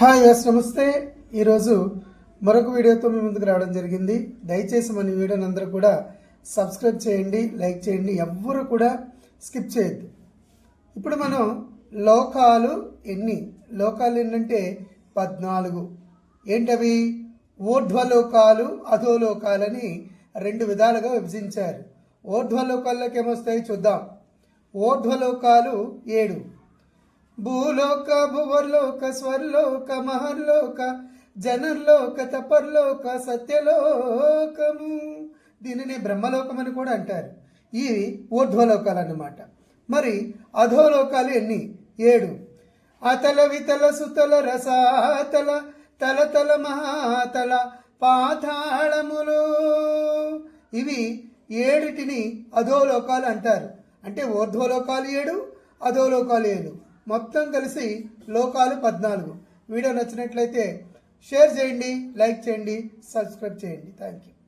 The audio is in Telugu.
హాయ్ ఎస్ నమస్తే. ఈరోజు మరొక వీడియోతో మీ ముందుకు రావడం జరిగింది. దయచేసి మన వీడియోని అందరూ కూడా సబ్స్క్రైబ్ చేయండి లైక్ చేయండి. ఎవ్వరు కూడా స్కిప్ చేయొద్దు. ఇప్పుడు మనం లోకాలు ఎన్ని? లోకాలు ఏంటంటే పద్నాలుగు. ఏంటవి? ఊర్ధ్వలోకాలు అధోలోకాలని రెండు విధాలుగా విభజించారు. ఊర్ధ్వలోకాల్లోకి ఏమొస్తాయి? చూద్దాం. ఊర్ధ్వలోకాలు ఏడు. భూలోక భువర్లోక స్వర్లోక మహర్లోక జనర్లోక తపర్లోక సత్యలోకము. దీనిని బ్రహ్మలోకం అని కూడా అంటారు. ఇవి ఊర్ధ్వలోకాలు అన్నమాట మరి అధోలోకాలు ఎన్ని? ఏడు. అతల వితల సుతల రసాతల తలతల మహాతల పాతాళములు. ఇవి ఏడిటిని అధోలోకాలు అంటారు. అంటే ఊర్ధ్వలోకాలు ఏడు అధోలోకాలు ఏడు. మొత్తం కలిసి లోకాలు పద్నాలుగు. వీడియో నచ్చినట్లయితే షేర్ చేయండి లైక్ చేయండి సబ్స్క్రైబ్ చేయండి. Thank you